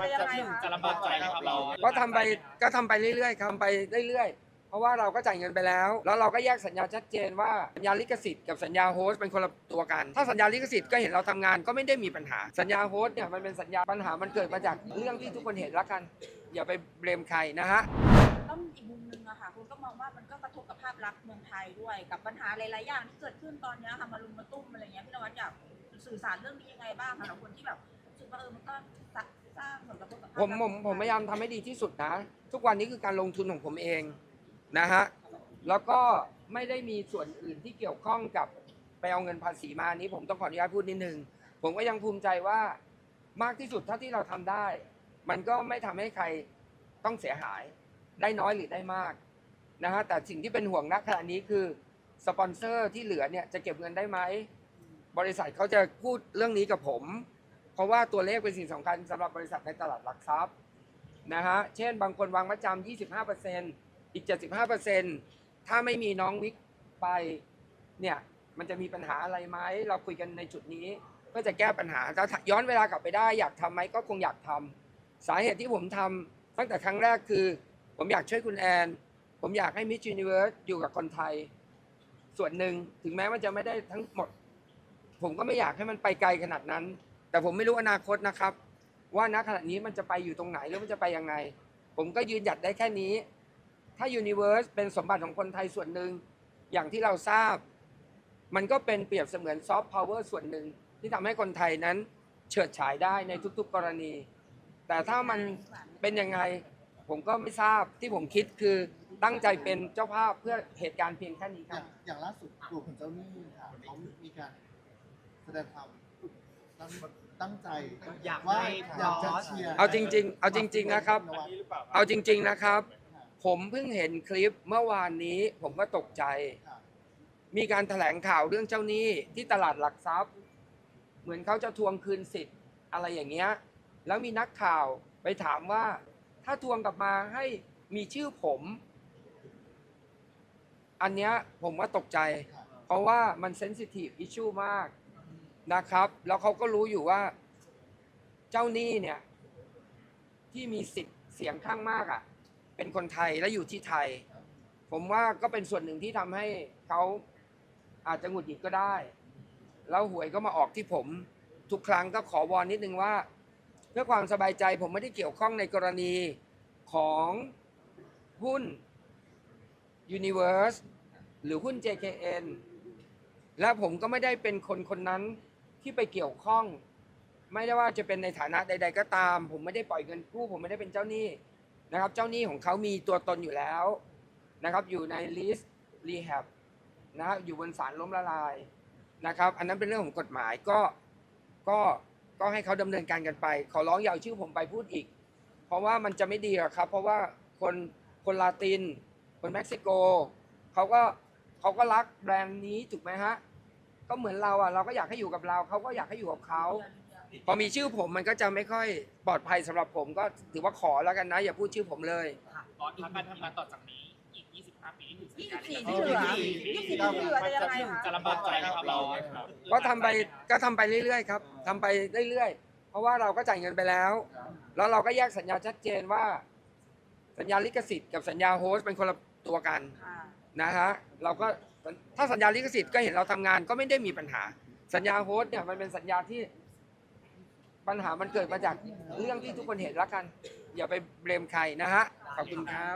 จะยังไงคะจะลำบากใจไหมครับเราก็ทำไปก็ทำไปเรื่อยๆครับทำไปเรื่อยๆ เพราะว่าเราก็จ่ายเงินไปแล้ว แล้วเราก็แยกสัญญาชัดเจนว่าสัญญาลิขสิทธิ์กับสัญญาโฮสต์เป็นคนละตัวกัน ถ้าสัญญาลิขสิทธิ์ก็เห็นเราทำงานก็ไม่ได้มีปัญหา สัญญาโฮสต์เนี่ยมันเป็นสัญญาปัญหามันเกิดมาจากเรื่องที่ทุกคนเห็นละกัน อย่าไปเบรมใครนะฮะ ต้องอีกมุมนึงอะค่ะคุณก็มองว่ามันก็กระทบกับภาพลักษณ์เมืองไทยด้วย กับปัญหาหลายๆอย่างที่เกิดขึ้นตอนเนี้ยค่ะมารุมมาตุ้มอะไรเงี้ยพี่นวัดอยากสื่อสารเรื่องนี้ยังไงบ้างคะสำหรับคนที่แบบรู้สึกว่าเออมันก็สร้าง ผมผมผมพยายามทำให้ดีที่สุดนะ ทุกวันนี้คือการลงทุนของผมเองนะฮะแล้วก็ไม่ได้มีส่วนอื่นที่เกี่ยวข้องกับไปเอาเงินภาษีมาอันนี้ ผมต้องขออนุญาตพูดนิดนึงผมก็ยังภูมิใจว่ามากที่สุดเท่าที่เราทำได้ มันก็ไม่ทำให้ใครต้องเสียหายได้น้อยหรือได้มากนะฮะแต่สิ่งที่เป็นห่วงณขณะนี้คือสปอนเซอร์ที่เหลือเนี่ยจะเก็บเงินได้ไหมบริษัทเขาจะพูดเรื่องนี้กับผม เพราะว่าตัวเลขเป็นสิ่งสำคัญสำหรับบริษัทในตลาดหลักทรัพย์นะฮะเช่นบางคนวางมัดจำ25%อีก 75%ถ้าไม่มีน้องวิกไปเนี่ยมันจะมีปัญหาอะไรไหมเราคุยกันในจุดนี้เพื่อจะแก้ปัญหาถ้าย้อนเวลากลับไปได้อยากทำไหมก็คงอยากทำสาเหตุที่ผมทำตั้งแต่ครั้งแรกคือ ผมอยากช่วยคุณแอน ผมอยากให้มิ s ูนิเวิร์สอยู่กับคนไทย ส่วนหนึ่งถึงแม้มันจะไม่ได้ทั้งหมด ผมก็ไม่อยากให้มันไปไกลขนาดนั้น แต่ผมไม่รู้อนาคตนะครับ ว่าณขณะนี้มันจะไปอยู่ตรงไหนหรือมันจะไปยังไง ผมก็ยืนหยัดได้แค่นี้ ถ้า Universe เป็นสมบัติของคนไทยส่วนหนึ่งอย่างที่เราทราบ มันก็เป็นเปรียบเสมือนซอฟต์พาวเวอร์ส่วนหนึ่งที่ทำให้คนไทยนั้นเฉิดฉายได้ในทุกๆกรณี แต่ถ้ามันเป็นยังไงผมก็ไม่ทราบที่ผมคิดคือตั้งใจเป็นเจ้าภาพเพื่อเหตุการณ์เพียงแค่นี้ครับ อย่างล่าสุดกลุ่มเจ้าหนี้ค่ะเขามีการแสดงความ ตั้งตั้งใจอยากว่าให้อยากจะบอส เชียร์เอาจริงๆเอาจริงๆนะครับวัดเอาจริง ๆนะครับ ผมเพิ่งเห็นคลิปเมื่อวานนี้ผมก็ตกใจ ค่ะมีการแถลงข่าวเรื่องเจ้าหนี้ที่ตลาดหลักทรัพย์ เหมือนเขาจะทวงคืนสิทธิ์อะไรอย่างเงี้ย แล้วมีนักข่าวไปถามว่า ถ้าทวงกลับมาให้มีชื่อผม อันเนี้ยผมว่าตกใจค่ะเพราะว่ามันเซนซิทีฟอิชชูมาก นะครับ แล้วเขาก็รู้อยู่ว่า เจ้าหนี้เนี่ย ที่มีสิทธิ์เสียงข้างมากอะ่ะ เป็นคนไทยและอยู่ที่ไทย ผมว่าก็เป็นส่วนหนึ่งที่ทำให้เขาอาจจะหงุดหงิดก็ได้ แล้วหวยก็มาออกที่ผม ทุกครั้งก็ขอวอนนิดนึงว่า เพื่อความสบายใจผมไม่ได้เกี่ยวข้องในกรณีของหุ้น Universe หรือหุ้น JKN และผมก็ไม่ได้เป็นคนคนนั้น ที่ไปเกี่ยวข้อง ไม่ได้ว่าจะเป็นในฐานะใด ๆ ก็ตาม ผมไม่ได้ปล่อยเงินกู้ ผมไม่ได้เป็นเจ้าหนี้นะครับ เจ้าหนี้ของเขามีตัวตนอยู่แล้วนะครับ อยู่ใน list rehab นะครับอยู่บนศาลล้มละลายนะครับ อันนั้นเป็นเรื่องของกฎหมายก็ก็ก็ให้เขาดำเนินการกันไป ขอร้องอย่าเอาชื่อผมไปพูดอีก เพราะว่ามันจะไม่ดีหรอกครับ เพราะว่าคนคนลาติน คนเม็กซิโกเขาก็เขาก็รักแบรนด์นี้ถูกไหมฮะ ก็เหมือนเราอะเราก็อยากให้อยู่กับเราเขาก็อยากให้อยู่กับเขาพอมีชื่อผมมันก็จะไม่ค่อยปลอดภัยสำหรับผมก็ถือว่าขอแล้วกันนะ อย่าพูดชื่อผมเลยบอสครับการทำงานต่อจากนี้อีก 25 ปีถึงยี่สิบสี่ที่เหลือยี่สิบสี่ที่เหลือจะยังไงคะจะลำบากใจไหมครับเราก็ทำไปก็ทำไปเรื่อยๆครับทำไปเรื่อยๆ เพราะว่าเราก็จ่ายเงินไปแล้ว แล้วเราก็แยกสัญญาชัดเจนว่า สัญญาลิขสิทธิ์กับสัญญาโฮสต์เป็นคนละตัวกันค่ะนะฮะเราก็ ถ้าสัญญาลิขสิทธิ์ก็เห็นเราทำงานก็ไม่ได้มีปัญหา สัญญาโฮสต์เนี่ยมันเป็นสัญญาที่ปัญหามันเกิดมาจากเรื่องที่ทุกคนเห็นละกัน อย่าไปเบรมใครนะฮะขอบคุณครับ